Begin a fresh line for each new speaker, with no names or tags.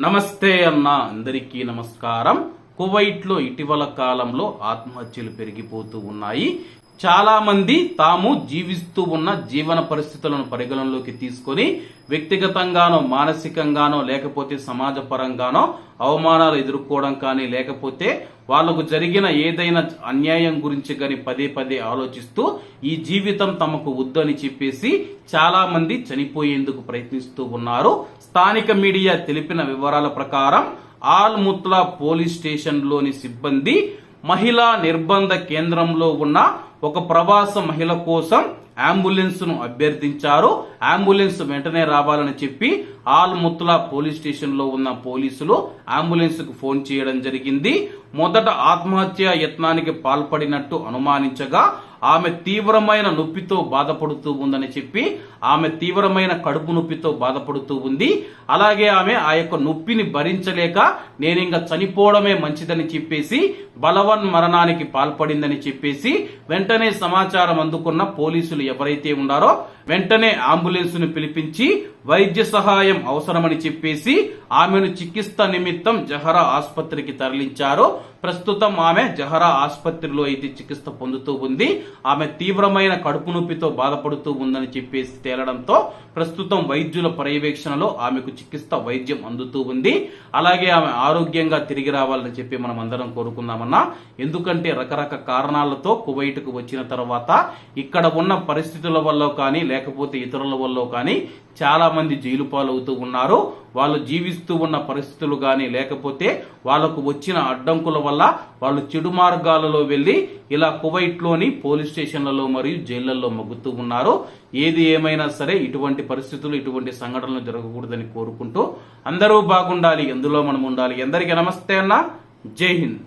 నమస్తే అన్న అందరికీ నమస్కారం. కువైట్లో ఇటీవల కాలంలో ఆత్మహత్యలు పెరిగిపోతూ ఉన్నాయి. చాలా మంది తాము జీవిస్తూ ఉన్న జీవన పరిస్థితులను పరిగణనలోకి తీసుకొని వ్యక్తిగతంగానో మానసికంగానో లేకపోతే సమాజపరంగానో అవమానాలు ఎదుర్కోవడం కానీ లేకపోతే వాళ్ళకు జరిగిన ఏదైనా అన్యాయం గురించి కానీ పదే పదే ఆలోచిస్తూ ఈ జీవితం తమకు వద్దని చెప్పేసి చాలా మంది చనిపోయేందుకు ప్రయత్నిస్తూ ఉన్నారు. స్థానిక మీడియా తెలిపిన వివరాల ప్రకారం ఆల్ ముత్లా పోలీస్ స్టేషన్లోని సిబ్బంది మహిళా నిర్బంధ కేంద్రంలో ఉన్న ఒక ప్రవాస మహిళ కోసం అంబులెన్స్ను అభ్యర్థించారు. అంబులెన్స్ వెంటనే రావాలని చెప్పి ఆల్ ముత్లా పోలీస్ స్టేషన్లో ఉన్న పోలీసులు అంబులెన్స్కు ఫోన్ చేయడం జరిగింది. మొదట ఆత్మహత్య యత్నానికి పాల్పడినట్టు అనుమానించగా ఆమె తీవ్రమైన నొప్పితో బాధపడుతూ ఉందని చెప్పి ఆమె తీవ్రమైన కడుపు నొప్పితో బాధపడుతూ ఉంది. అలాగే ఆమె ఆ యొక్క నొప్పిని భరించలేక నేను ఇంకా చనిపోవడమే మంచిదని చెప్పేసి బలవన్ మరణానికి పాల్పడిందని చెప్పేసి వెంటనే సమాచారం అందుకున్న పోలీసులు ఎవరైతే ఉన్నారో వెంటనే అంబులెన్స్ను పిలిపించి వైద్య సహాయం అవసరమని చెప్పేసి ఆమెను చికిత్స నిమిత్తం జహరా ఆసుపత్రికి తరలించారు. ప్రస్తుతం ఆమె జహరా ఆసుపత్రిలో అయితే చికిత్స పొందుతూ ఉంది. ఆమె తీవ్రమైన కడుపు నొప్పితో బాధపడుతూ ఉందని చెప్పేసి తేలడంతో ప్రస్తుతం వైద్యుల పర్యవేక్షణలో ఆమెకు చికిత్స వైద్యం అందుతూ ఉంది. అలాగే ఆమె ఆరోగ్యంగా తిరిగి రావాలని చెప్పి మనం అందరం కోరుకుందామన్నా. ఎందుకంటే రకరకాల కారణాలతో కువైట్కు వచ్చిన తర్వాత ఇక్కడ ఉన్న పరిస్థితుల వల్ల కానీ లేకపోతే ఇతరుల వల్ల కానీ చాలా మంది జైలు పాలవుతూ ఉన్నారు. వాళ్ళు జీవిస్తూ ఉన్న పరిస్థితులు కానీ లేకపోతే వాళ్ళకు వచ్చిన అడ్డంకుల వల్ల వాళ్ళు చెడు మార్గాలలో వెళ్ళి ఇలా కువైట్లోని పోలీస్ స్టేషన్లలో మరియు జైళ్ళలో మగ్గుతూ ఉన్నారు. ఏది ఏమైనా సరే ఇటువంటి పరిస్థితులు ఇటువంటి సంఘటనలు జరగకూడదని కోరుకుంటూ అందరూ బాగుండాలి ఎందులో మనం ఉండాలి. ఎందరికీ నమస్తే అన్న. జై హింద్.